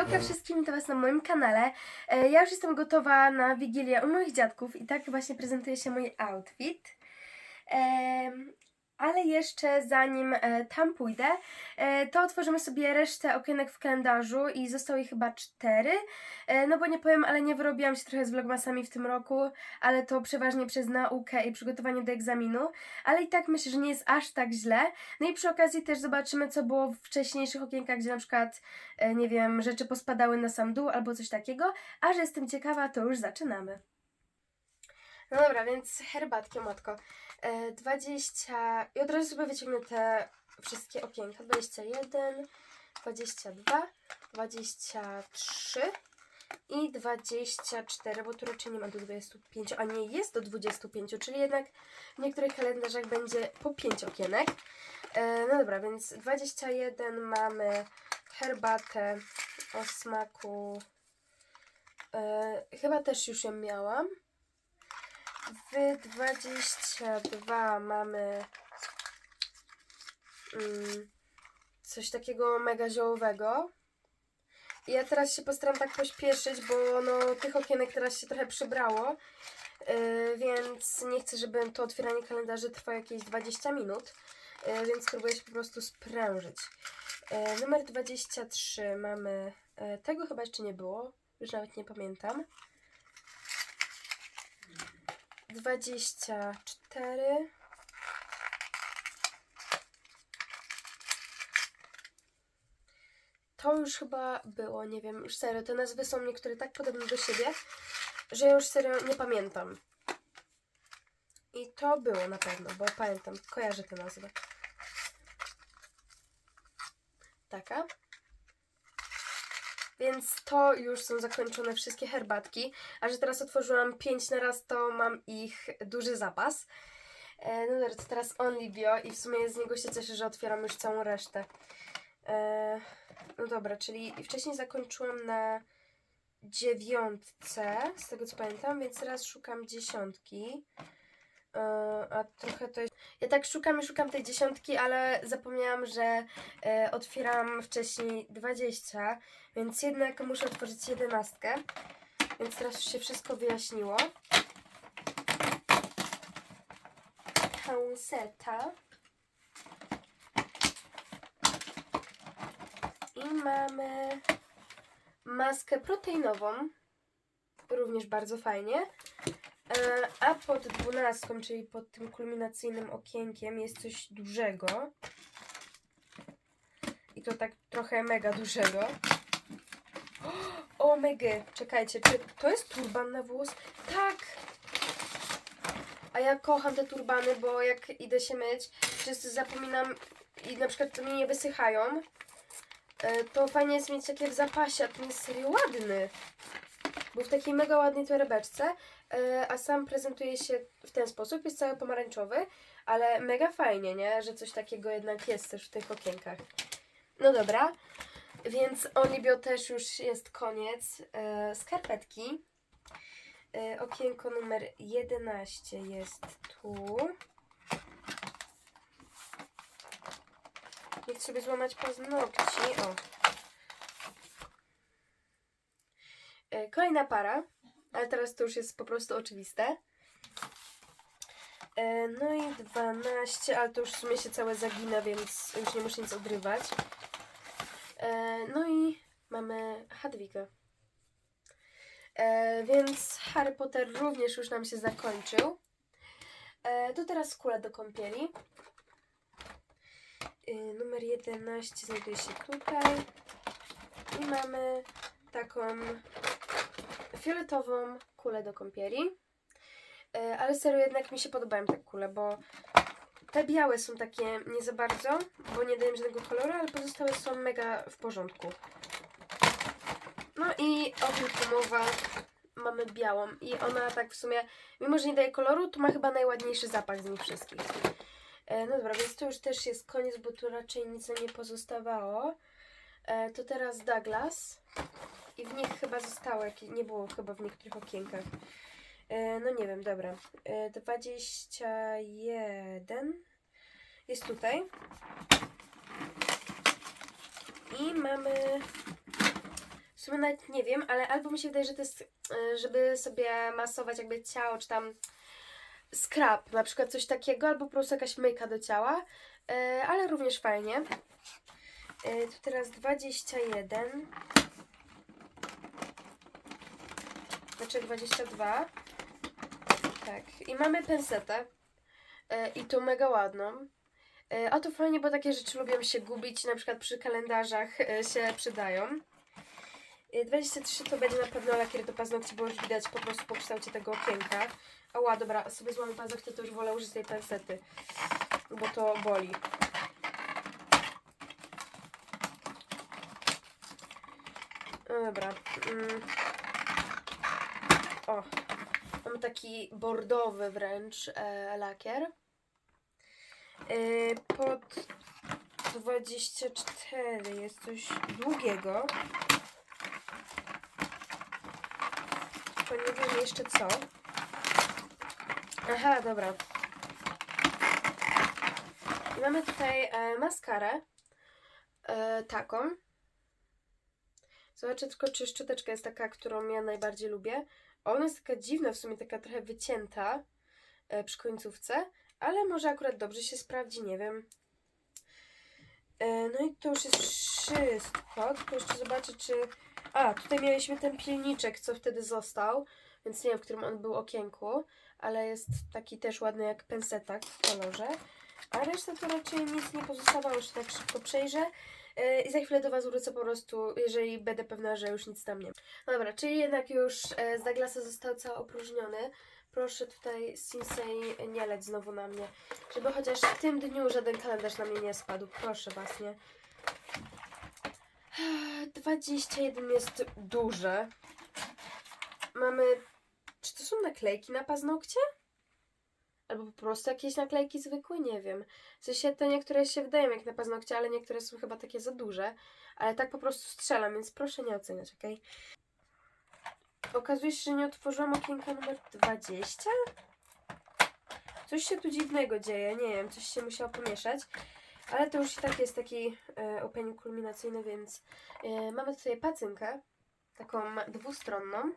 Hejka wszystkim, to Was na moim kanale. E, Ja już jestem gotowa na Wigilię u moich dziadków i tak właśnie prezentuje się mój outfit. Ale jeszcze zanim e, tam pójdę, e, to otworzymy sobie resztę okienek w kalendarzu i zostały ich chyba cztery. E, No bo nie powiem, ale nie wyrobiłam się trochę z vlogmasami w tym roku, ale to przeważnie przez naukę i przygotowanie do egzaminu. Ale i tak myślę, że nie jest aż tak źle. No i przy okazji też zobaczymy, co było w wcześniejszych okienkach, gdzie na przykład nie wiem, rzeczy pospadały na sam dół albo coś takiego, a że jestem ciekawa, to już zaczynamy. No dobra, więc herbatki, matko. E, 20 i od razu sobie wyciągnę te wszystkie okienka. 21, 22, 23 i 24, bo tu raczej nie ma do 25, a nie jest do 25, czyli jednak w niektórych kalendarzach będzie po 5 okienek. E, no dobra, więc 21 mamy herbatę o smaku. E, chyba też już ją miałam. W 22 mamy mm, coś takiego mega ziołowego. I Ja teraz się postaram tak pośpieszyć, bo no, tych okienek teraz się trochę przybrało. Yy, więc nie chcę, żeby to otwieranie kalendarzy trwało jakieś 20 minut. Yy, więc spróbuję się po prostu sprężyć. Yy, numer 23 mamy. Yy, tego chyba jeszcze nie było. Już nawet nie pamiętam. 24. To już chyba było, nie wiem, już serio, te nazwy są niektóre tak podobne do siebie, że ja już serio nie pamiętam. I to było na pewno, bo pamiętam, kojarzę te nazwy. Taka. Więc to już są zakończone wszystkie herbatki. A że teraz otworzyłam 5 na raz, to mam ich duży zapas. E, no to teraz Only Bio i w sumie z niego się cieszę, że otwieram już całą resztę. E, no dobra, czyli wcześniej zakończyłam na dziewiątce, z tego co pamiętam, więc teraz szukam dziesiątki. E, a trochę to jest... Ja tak szukam i szukam tej dziesiątki, ale zapomniałam, że e, otwieram wcześniej 20, więc jednak muszę otworzyć jedenastkę. Więc teraz już się wszystko wyjaśniło. Pauseta. I mamy maskę proteinową. Również bardzo fajnie. E, A pod dwunastką, czyli pod tym kulminacyjnym okienkiem jest coś dużego. I to tak trochę mega dużego. O mega, czekajcie, czy to jest turban na włos? Tak! A ja kocham te turbany, bo jak idę się myć, często zapominam i na przykład mi nie wysychają. E, To fajnie jest mieć takie w zapasie, a ten jest serio ładny. Był w takiej mega ładnej torebeczce, a sam prezentuje się w ten sposób. Jest cały pomarańczowy, ale mega fajnie, nie? Że coś takiego jednak jest też w tych okienkach. No dobra, więc Olibio też już jest koniec. E, skarpetki. E, okienko numer 11 jest tu. Nie chcę sobie złamać paznokci. O. E, Kolejna para, ale teraz to już jest po prostu oczywiste. E, No i 12, ale to już w sumie się całe zagina, więc już nie muszę nic odrywać. E, No i mamy Hadwiga. E, Więc Harry Potter również już nam się zakończył. To teraz kula do kąpieli. Numer 11 znajduje się tutaj. I mamy taką fioletową kulę do kąpieli. E, Ale serio jednak mi się podobają te kule, bo te białe są takie nie za bardzo, bo nie dają żadnego koloru, ale pozostałe są mega w porządku. No i o tym mowa mamy białą i ona tak w sumie, mimo że nie daje koloru, to ma chyba najładniejszy zapach z nich wszystkich. E, no dobra, więc to już też jest koniec, bo tu raczej nic nie pozostawało. E, to teraz Douglas. I w nich chyba zostało, jak nie było chyba w niektórych okienkach. E, no nie wiem, dobra. E, 21 jest tutaj. I mamy W sumie nawet nie wiem, ale albo mi się wydaje, że to jest, e, żeby sobie masować jakby ciało, czy tam scrub, na przykład coś takiego, albo po prostu jakaś myjka do ciała, e, ale również fajnie. E, Tu teraz 21. Znaczy 22. Tak. I mamy pensetę. E, I to mega ładną. E, A to fajnie, bo takie rzeczy lubią się gubić, na przykład przy kalendarzach e, się przydają. E, 23 to będzie na pewno lakier do paznokci, bo już widać po prostu po kształcie tego okienka. Ała, dobra, sobie złamię paznokcie, to już wolę użyć tej pensety, bo to boli. No dobra. Mm. O, mam taki bordowy wręcz e, lakier. E, pod 24 jest coś długiego. To nie wiem jeszcze co. Aha, dobra. I mamy tutaj e, maskarę. E, taką. Zobaczę tylko, czy szczoteczka jest taka, którą ja najbardziej lubię. Ona jest taka dziwna, w sumie taka trochę wycięta e, przy końcówce, ale może akurat dobrze się sprawdzi, nie wiem. E, no i to już jest wszystko, tylko jeszcze zobaczę, czy... A, tutaj mieliśmy ten pilniczek, co wtedy został, więc nie wiem, w którym on był okienku, ale jest taki też ładny jak pensetak w kolorze. A reszta to raczej nic nie pozostawało, już tak szybko przejrzę. E, I za chwilę do Was wrócę po prostu, jeżeli będę pewna, że już nic tam nie ma. No dobra, czyli jednak już e, z Douglasa został cały opróżniony. Proszę tutaj Sinsei nie leć znowu na mnie, żeby chociaż w tym dniu żaden kalendarz na mnie nie spadł. Proszę Was, nie? 21 jest duże. Mamy... Czy to są naklejki na paznokcie? Albo po prostu jakieś naklejki zwykłe? Nie wiem. W sensie te niektóre się wydają jak na paznokcie, ale niektóre są chyba takie za duże. Ale tak po prostu strzelam, więc proszę nie oceniać, ok? Okazuje się, że nie otworzyłam okienka numer 20. Coś się tu dziwnego dzieje, nie wiem, coś się musiało pomieszać. Ale to już i tak jest taki e, opening kulminacyjny, więc e, mamy tutaj pacynkę, taką dwustronną.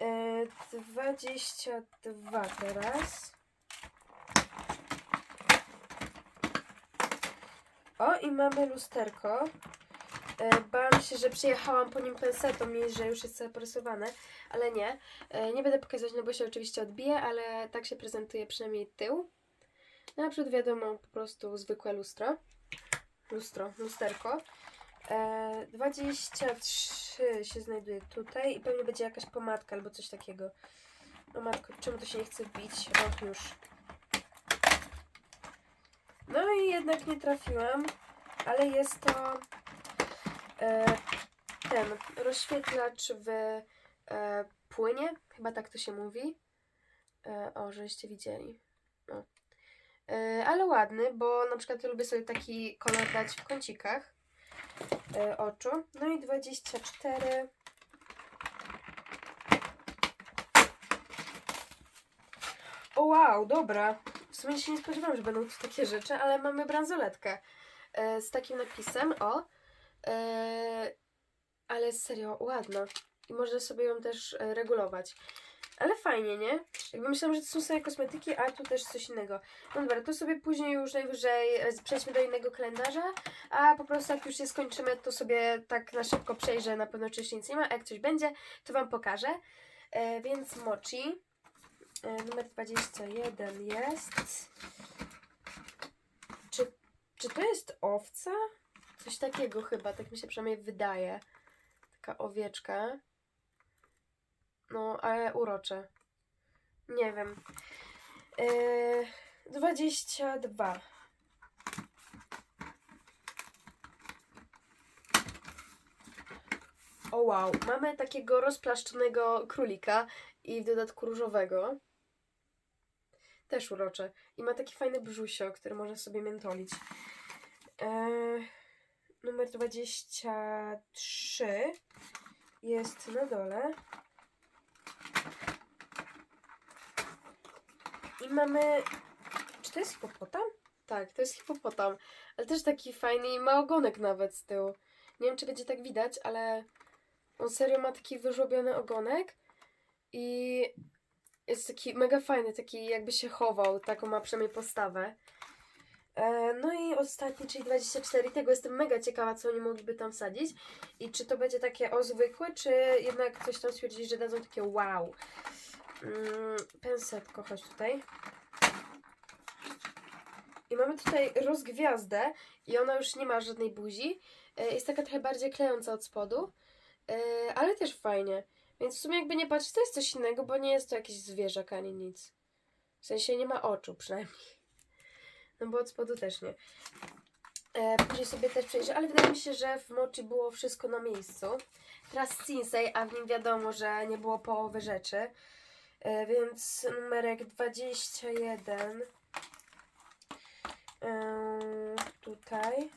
E, 22 teraz. O, i mamy lusterko. E, bałam się, że przyjechałam po nim pensetą i że już jest zapresowane, ale nie. E, nie będę pokazać, no bo się oczywiście odbije, ale tak się prezentuje przynajmniej tył. No a przód wiadomo, po prostu zwykłe lustro. Lustro, lusterko. E, 23 się znajduje tutaj i pewnie będzie jakaś pomadka albo coś takiego. O matko, czemu to się nie chce wbić? O, już. No i jednak nie trafiłam, ale jest to e, ten rozświetlacz w e, płynie, chyba tak to się mówi. E, o, żeście widzieli. E, ale ładny, bo na przykład lubię sobie taki kolor dać w kącikach e, oczu. No i 24. O wow, dobra. W sumie się nie spodziewałam, że będą tu takie rzeczy, ale mamy bransoletkę e, z takim napisem, o. E, ale serio, ładna. I można sobie ją też e, regulować. Ale fajnie, nie? Jakby myślałam, że to są same kosmetyki, a tu też coś innego. No dobra, to sobie później już najwyżej e, przejdźmy do innego kalendarza, a po prostu jak już je skończymy, to sobie tak na szybko przejrzę, na pewno czy jeszcze nic nie ma, a jak coś będzie, to Wam pokażę. E, więc Mochi, e, numer 21 jest... Czy, czy to jest owca? Coś takiego chyba, tak mi się przynajmniej wydaje. Taka owieczka. No, ale urocze. Nie wiem. Yy, 22. O wow, mamy takiego rozplaszczonego królika i w dodatku różowego. Też urocze. I ma taki fajny brzusio, który można sobie mentolić. Yy, numer 23 jest na dole. I mamy. Czy to jest hipopotam? Tak, to jest hipopotam. Ale też taki fajny i ma ogonek nawet z tyłu. Nie wiem, czy będzie tak widać, ale on serio ma taki wyżłobiony ogonek i jest taki mega fajny, taki jakby się chował, taką ma przynajmniej postawę. E, No i ostatni, czyli 24, tego jestem mega ciekawa, co oni mogliby tam wsadzić. I czy to będzie takie o zwykłe, czy jednak coś tam stwierdzili, że dadzą takie wow. Mm, pensetko, chodź tutaj. I mamy tutaj rozgwiazdę i ona już nie ma żadnej buzi. E, Jest taka trochę bardziej klejąca od spodu, e, ale też fajnie. Więc w sumie jakby nie patrzeć, to jest coś innego, bo nie jest to jakiś zwierzak ani nic. W sensie nie ma oczu przynajmniej. No bo od spodu też nie. E, później sobie też przejrzę, ale wydaje mi się, że w Mochi było wszystko na miejscu. Teraz Cinsei, a w nim wiadomo, że nie było połowy rzeczy. E, więc numerek 21. Ym, tutaj.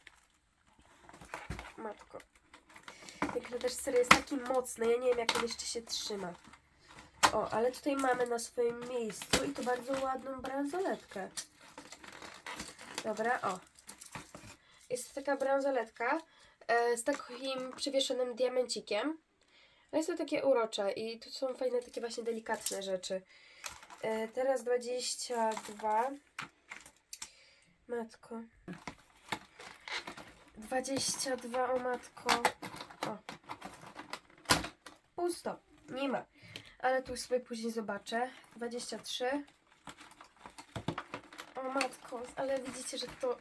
Matko. Ten też serio jest taki mocny, ja nie wiem jak on jeszcze się trzyma. O, ale tutaj mamy na swoim miejscu i to bardzo ładną bransoletkę. Dobra, o. Jest taka bransoletka e, z takim przywieszonym diamencikiem. A jest to takie urocze i tu są fajne takie właśnie delikatne rzeczy. E, teraz 22. Matko. 22, o matko. O. Pusto. Nie ma. Ale tu sobie później zobaczę. 23. O matko, ale widzicie, że to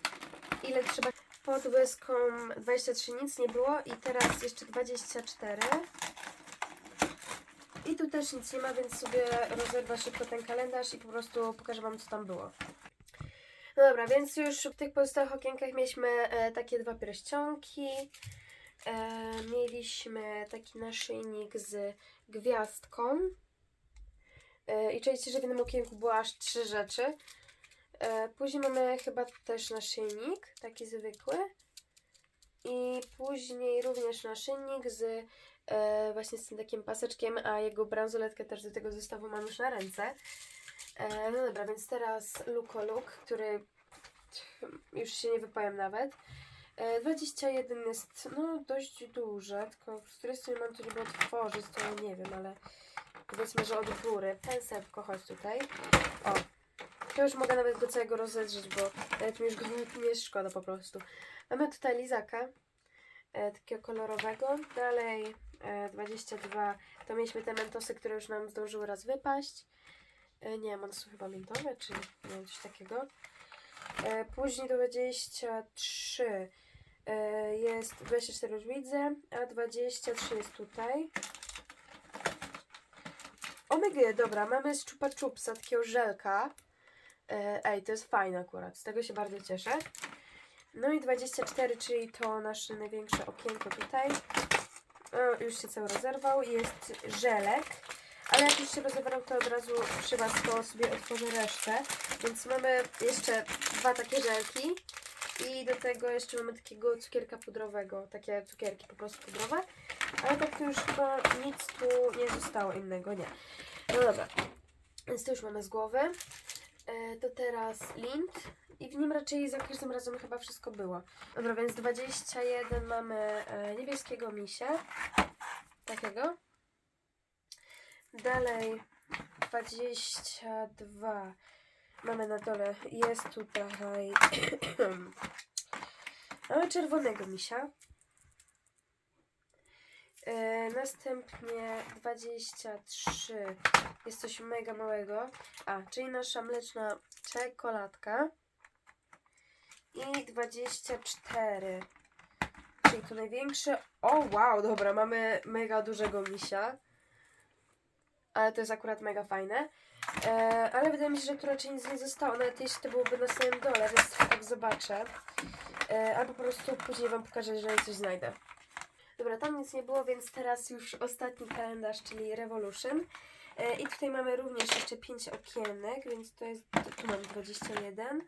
ile trzeba. Pod łezką 23 nic nie było i teraz jeszcze 24. I tu też nic nie ma, więc sobie rozerwę szybko ten kalendarz i po prostu pokażę Wam, co tam było. No dobra, więc już w tych pozostałych okienkach mieliśmy e, takie dwa pierścionki. E, mieliśmy taki naszyjnik z gwiazdką. E, I czujecie, że w jednym okienku było aż trzy rzeczy. E, później mamy chyba też naszyjnik, taki zwykły. I później również naszyjnik z e, właśnie z tym takim paseczkiem, a jego bransoletkę też do tego zestawu mam już na ręce. E, no dobra, więc teraz Luko Look, który już się nie wypowiem nawet. E, 21 jest no dość duże, tylko z której strony mam to niby otworzyć, to ja nie wiem, ale powiedzmy, że od góry. Pensetko, chodź tutaj. O, to już mogę nawet go całego rozedrzeć, bo nawet mi już go nie, jest szkoda po prostu. Mamy tutaj lizaka, e, takiego kolorowego. Dalej e, 22, to mieliśmy te mentosy, które już nam zdążyły raz wypaść. E, nie wiem, one są chyba mintowe, czy nie coś takiego. E, później 23 e, jest 24 już widzę, a 23 jest tutaj. Omega, dobra, mamy z Chupa Chupsa takiego żelka. E, ej, to jest fajne akurat, z tego się bardzo cieszę. No i 24, czyli to nasze największe okienko tutaj. Już się cały rozerwał. Jest żelek. Ale jak już się rozebrał, to od razu Was to sobie otworzę resztę. Więc mamy jeszcze dwa takie żelki. I do tego jeszcze mamy takiego cukierka pudrowego. Takie cukierki po prostu pudrowe. Ale tak to już chyba nic tu nie zostało innego, nie. No dobra. Więc to już mamy z głowy. E, to teraz lint. I w nim raczej za każdym razem chyba wszystko było. Dobra, więc 21 mamy e, niebieskiego misia. Takiego. Dalej 22 mamy na dole. Jest tutaj mamy czerwonego misia. E, następnie 23 jest coś mega małego. A, czyli nasza mleczna czekoladka. I 24. Czyli to największe. O, wow, dobra, mamy mega dużego misia. Ale to jest akurat mega fajne. E, ale wydaje mi się, że tu raczej nic nie zostało. Nawet jeśli to byłoby na samym dole, więc tak zobaczę. E, albo po prostu później Wam pokażę, jeżeli coś znajdę. Dobra, tam nic nie było, więc teraz już ostatni kalendarz, czyli Revolution. E, I tutaj mamy również jeszcze 5 okienek, więc to jest, tu mam 21.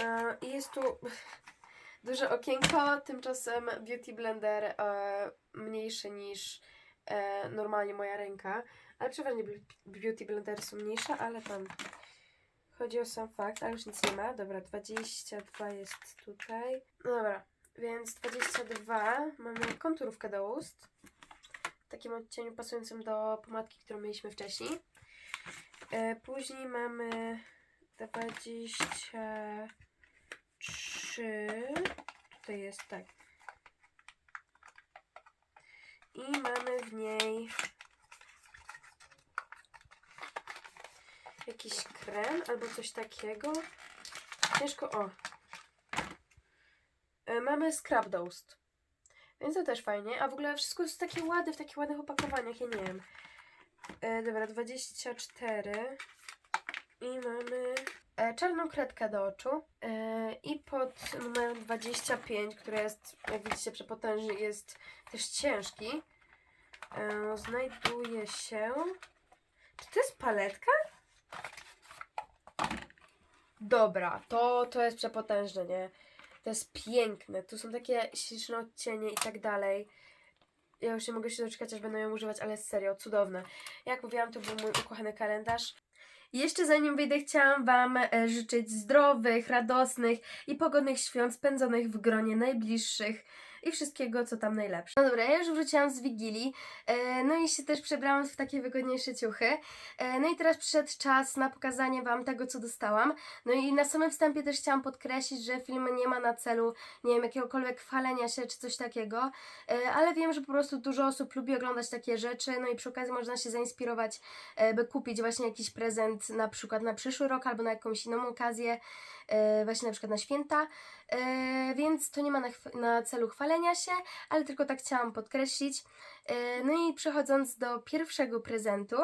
E, jest tu duże okienko, tymczasem Beauty Blender e, mniejszy niż e, normalnie moja ręka. Ale przeważnie Beauty Blendery są mniejsze, ale tam chodzi o sam fakt, ale już nic nie ma. Dobra, 22 jest tutaj. No dobra, Więc 22 mamy konturówkę do ust. W takim odcieniu pasującym do pomadki, którą mieliśmy wcześniej. Później mamy 23. Tutaj jest tak. I mamy w niej jakiś krem albo coś takiego. Ciężko, o. E, Mamy Scrub Dust. Więc to też fajnie. A w ogóle wszystko jest takie ładne, w takich ładnych opakowaniach, ja nie wiem. E, dobra, 24. I mamy czarną kredkę do oczu. E, I pod numerem 25, który jest, jak widzicie, przepotężny, jest też ciężki. E, znajduje się... Czy to jest paletka? Dobra, to, to jest przepotężne, nie? To jest piękne. Tu są takie śliczne odcienie i tak dalej. Ja już nie mogę się doczekać, aż będę ją używać, ale serio, cudowne. Jak mówiłam, to był mój ukochany kalendarz. Jeszcze zanim wyjdę, chciałam Wam e, życzyć zdrowych, radosnych i pogodnych świąt spędzonych w gronie najbliższych i wszystkiego, co tam najlepsze. No dobra, ja już wróciłam z Wigilii, e, no i się też przebrałam w takie wygodniejsze ciuchy. E, no i teraz przyszedł czas na pokazanie Wam tego, co dostałam. No i na samym wstępie też chciałam podkreślić, że film nie ma na celu, nie wiem, jakiegokolwiek chwalenia się czy coś takiego, e, ale wiem, że po prostu dużo osób lubi oglądać takie rzeczy, no i przy okazji można się zainspirować, by kupić właśnie jakiś prezent na przykład na przyszły rok albo na jakąś inną okazję, właśnie na przykład na święta, e, więc to nie ma na, na celu chwalenia się, ale tylko tak chciałam podkreślić. E, no i przechodząc do pierwszego prezentu,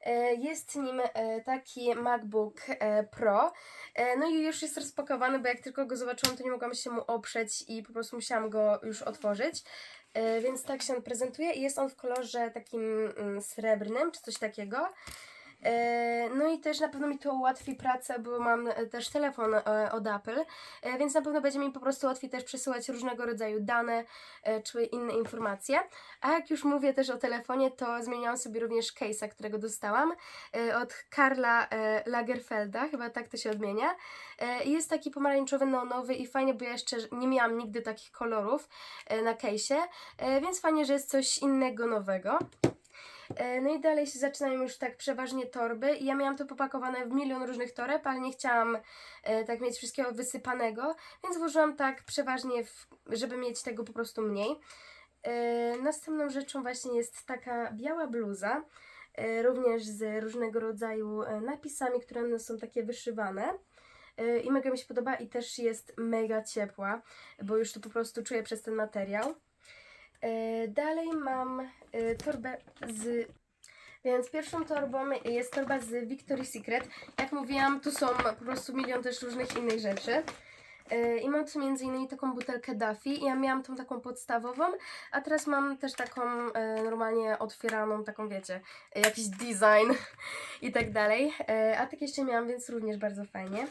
e, jest nim e, taki MacBook e, Pro. E, No i już jest rozpakowany, bo jak tylko go zobaczyłam, to nie mogłam się mu oprzeć i po prostu musiałam go już otworzyć. E, Więc tak się on prezentuje i jest on w kolorze takim mm, srebrnym, czy coś takiego. E, No i też na pewno mi to ułatwi pracę, bo mam e, też telefon e, od Apple, więc na pewno będzie mi po prostu łatwiej też przesyłać różnego rodzaju dane czy inne informacje. A jak już mówię też o telefonie, to zmieniłam sobie również case'a, którego dostałam od Karla Lagerfelda, chyba tak to się odmienia. Jest taki pomarańczowy, neonowy i fajnie, bo ja jeszcze nie miałam nigdy takich kolorów na case'ie, więc fajnie, że jest coś innego, nowego. E, No i dalej się zaczynają już tak przeważnie torby. I ja miałam to popakowane w milion różnych toreb, ale nie chciałam e, tak mieć wszystkiego wysypanego, więc włożyłam tak przeważnie, w, żeby mieć tego po prostu mniej. E, Następną rzeczą właśnie jest taka biała bluza, również z różnego rodzaju napisami, które są takie wyszywane. I mega mi się podoba i też jest mega ciepła, bo już to po prostu czuję przez ten materiał. E, Dalej mam e, torbę z. Więc pierwszą torbą jest torba z Victoria's Secret. Jak mówiłam, tu są po prostu milion też różnych innych rzeczy. E, I mam tu między innymi taką butelkę Duffy. Ja miałam tą taką podstawową, a teraz mam też taką normalnie otwieraną, taką wiecie, jakiś design i tak dalej. A tak jeszcze miałam, więc również bardzo fajnie.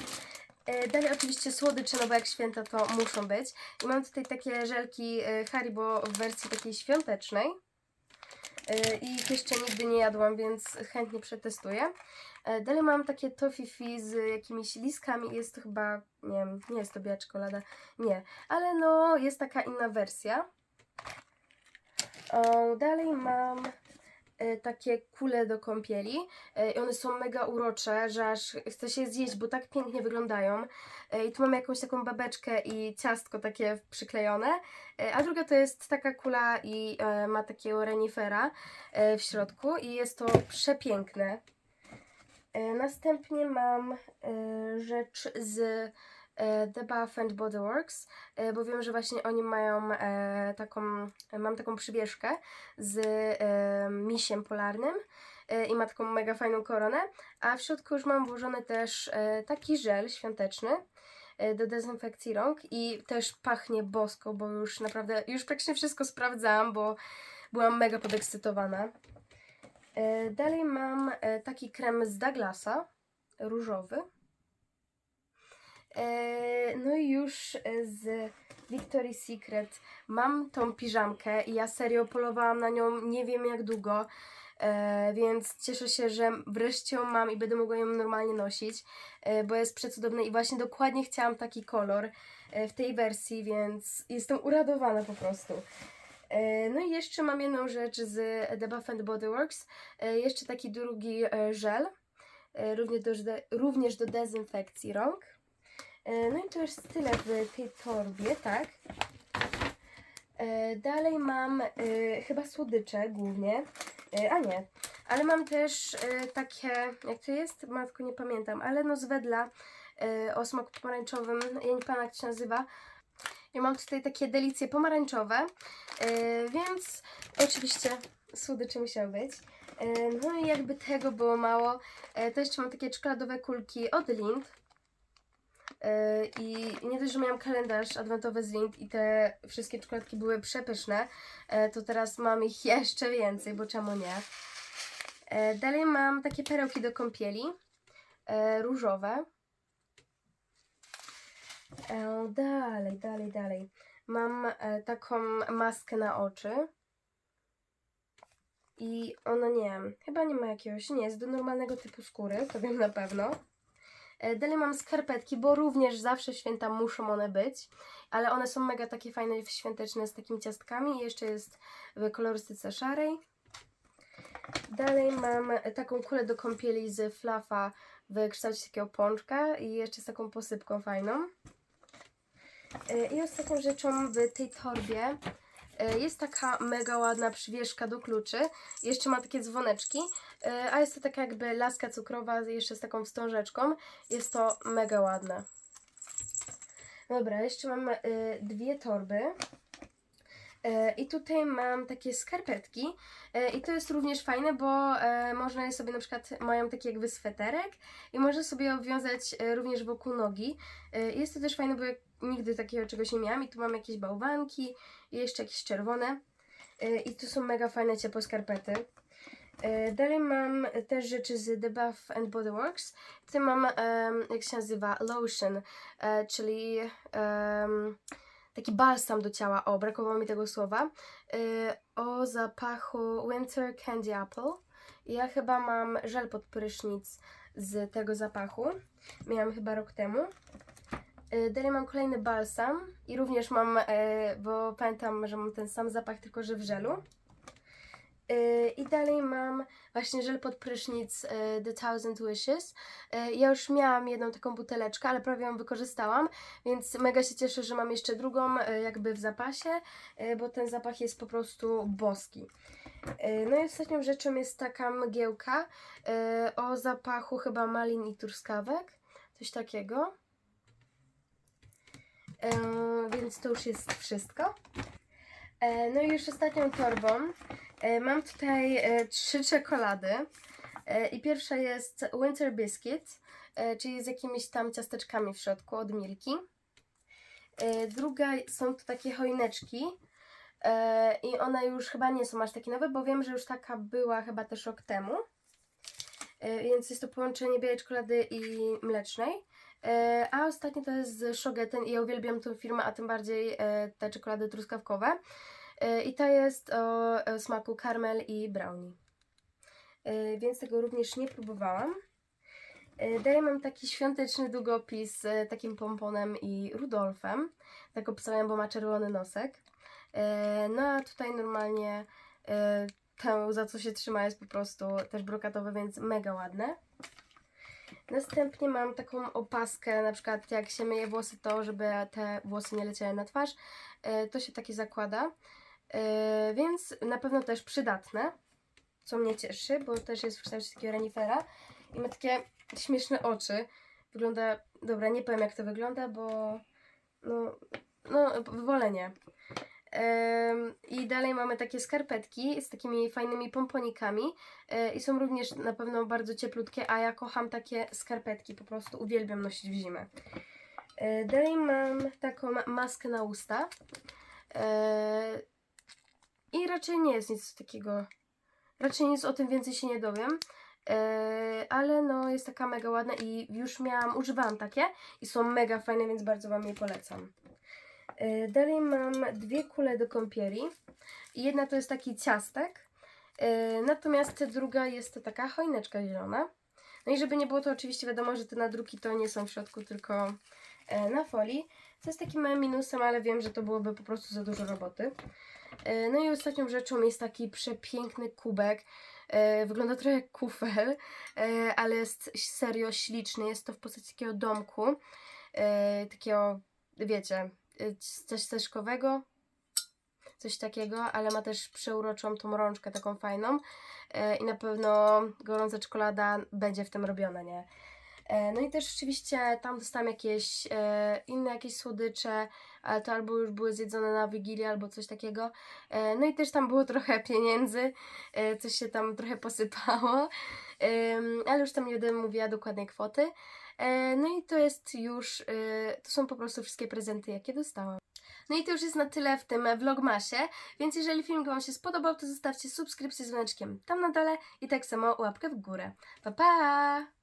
E, Dalej oczywiście słodycze, no bo jak święta to muszą być. I mam tutaj takie żelki e, Haribo w wersji takiej świątecznej. E, I ich jeszcze nigdy nie jadłam, więc chętnie przetestuję. Dalej mam takie toffee z jakimiś liskami. Jest to chyba, nie wiem, nie jest to biała czekolada. Nie, ale no jest taka inna wersja. O, Dalej mam takie kule do kąpieli e, i one są mega urocze, że aż chce się zjeść, bo tak pięknie wyglądają. E, I tu mam jakąś taką babeczkę i ciastko takie przyklejone, E, a druga to jest taka kula i e, ma takiego renifera e, w środku i jest to przepiękne. E, Następnie mam e, rzecz z e, The Bath and Body Works, e, bo wiem, że właśnie oni mają e, taką, mam taką przywieszkę z e, misiem polarnym e, i ma taką mega fajną koronę, a w środku już mam włożony też e, taki żel świąteczny e, do dezynfekcji rąk i też pachnie bosko, bo już naprawdę, już praktycznie wszystko sprawdzałam, bo byłam mega podekscytowana. E, Dalej mam e, taki krem z Douglasa, różowy. E, No i już e, z Victoria's Secret mam tą piżamkę i ja serio polowałam na nią nie wiem jak długo, e, więc cieszę się, że wreszcie ją mam i będę mogła ją normalnie nosić, bo jest przecudowna i właśnie dokładnie chciałam taki kolor. w tej wersji, więc jestem uradowana po prostu. No i jeszcze mam jedną rzecz z The Bath and Body Works. Jeszcze taki drugi żel, również do, również do dezynfekcji rąk. E, No i to już tyle w tej torbie, tak? E, Dalej mam e, chyba słodycze głównie, a nie, ale mam też takie, jak to jest? Matko, nie pamiętam, ale no z wedla o smaku pomarańczowym, ja nie pamiętam jak to się nazywa. Ja mam tutaj takie delicje pomarańczowe, więc oczywiście słodycze musiały być. No i jakby tego było mało, to jeszcze mam takie czekoladowe kulki od Lind. E, I nie dość, że miałam kalendarz adwentowy z Lind i te wszystkie czekoladki były przepyszne, e, to teraz mam ich jeszcze więcej, bo czemu nie? E, Dalej mam takie perełki do kąpieli, różowe. Dalej, dalej, dalej. Mam taką maskę na oczy. I ona nie chyba nie ma jakiegoś, nie jest do normalnego typu skóry, to wiem na pewno. E, Dalej mam skarpetki, bo również zawsze święta muszą one być, ale one są mega takie fajne świąteczne z takimi ciastkami i jeszcze jest w kolorystyce szarej. Dalej mam taką kulę do kąpieli z flafa w kształcie takiego pączka i jeszcze z taką posypką fajną. E, I ostatnią rzeczą w tej torbie jest taka mega ładna przywieszka do kluczy. Jeszcze ma takie dzwoneczki, e, a jest to taka jakby laska cukrowa jeszcze z taką wstążeczką. Jest to mega ładne. Dobra, jeszcze mam e, dwie torby. E, I tutaj mam takie skarpetki E, i to jest również fajne, bo e, można je sobie na przykład, mają taki jakby sweterek i można sobie obwiązać również wokół nogi. Jest to też fajne, bo ja nigdy takiego czegoś nie miałam i tu mam jakieś bałwanki i jeszcze jakieś czerwone i tu są mega fajne ciepłe skarpety. Dalej mam też rzeczy z The Bath and Body Works. Tutaj mam, jak się nazywa, lotion, czyli em, taki balsam do ciała. O, brakowało mi tego słowa. E, O zapachu Winter Candy Apple. Ja chyba mam żel pod prysznic z tego zapachu. Miałam chyba rok temu. E, Dalej mam kolejny balsam i również mam, e, bo pamiętam, że mam ten sam zapach, tylko że w żelu. E, I dalej mam właśnie żel pod prysznic e, The Thousand Wishes. E, Ja już miałam jedną taką buteleczkę, ale prawie ją wykorzystałam, więc mega się cieszę, że mam jeszcze drugą jakby w zapasie, bo ten zapach jest po prostu boski. No i ostatnią rzeczą jest taka mgiełka o zapachu chyba malin i truskawek, coś takiego. Więc to już jest wszystko. No i już ostatnią torbą mam tutaj e, trzy czekolady. E, I pierwsza jest Winter Biscuit, e, czyli z jakimiś tam ciasteczkami w środku od Milki. E, Druga są to takie choineczki. e, I one już chyba nie są aż takie nowe, bo wiem, że już taka była chyba też rok temu. E, Więc jest to połączenie białej czekolady i mlecznej. E, A ostatnie to jest z Shogeten i ja uwielbiam tą firmę, a tym bardziej e, te czekolady truskawkowe. E, I to jest o, o smaku karmel i brownie. E, Więc tego również nie próbowałam. E, Dalej mam taki świąteczny długopis z takim pomponem i Rudolfem. Tak opisałem, bo ma czerwony nosek. E, No a tutaj normalnie e, to, za co się trzyma, jest po prostu też brokatowe, więc mega ładne. Następnie mam taką opaskę, na przykład jak się myje włosy, to żeby te włosy nie leciały na twarz, e, to się takie zakłada, E, więc na pewno też przydatne, co mnie cieszy, bo też jest w kształcie takiego renifera i ma takie śmieszne oczy. Wygląda, dobra, nie powiem jak to wygląda, bo no, no wolę nie. I dalej mamy takie skarpetki z takimi fajnymi pomponikami e, i są również na pewno bardzo cieplutkie, a ja kocham takie skarpetki, po prostu uwielbiam nosić w zimę. E, Dalej mam taką maskę na usta E, i raczej nie jest nic takiego, raczej nic o tym więcej się nie dowiem. E, ale no jest taka mega ładna i już miałam, używałam takie i są mega fajne, więc bardzo Wam je polecam. E, Dalej mam dwie kule do kąpieli. Jedna to jest taki ciastek, e, natomiast druga jest to taka choineczka zielona. No i żeby nie było to oczywiście wiadomo, że te nadruki to nie są w środku, tylko na folii. Co jest takim małym minusem, ale wiem, że to byłoby po prostu za dużo roboty. E, No i ostatnią rzeczą jest taki przepiękny kubek. E, Wygląda trochę jak kufel, e, ale jest serio śliczny. Jest to w postaci takiego domku. Takiego, wiecie, coś steczkowego. Coś takiego, ale ma też przeuroczą tą rączkę taką fajną. I na pewno gorąca czekolada będzie w tym robiona, nie? E, No i też oczywiście tam dostałam jakieś e, inne jakieś słodycze, ale to albo już były zjedzone na Wigilię, albo coś takiego. E, no i też tam było trochę pieniędzy, coś się tam trochę posypało, ale już tam nie będę mówiła dokładnej kwoty. No i to jest już, to są po prostu wszystkie prezenty, jakie dostałam. No i to już jest na tyle w tym vlogmasie, więc jeżeli film Wam się spodobał, to zostawcie subskrypcję z dzwoneczkiem tam na dole i tak samo łapkę w górę. Pa pa!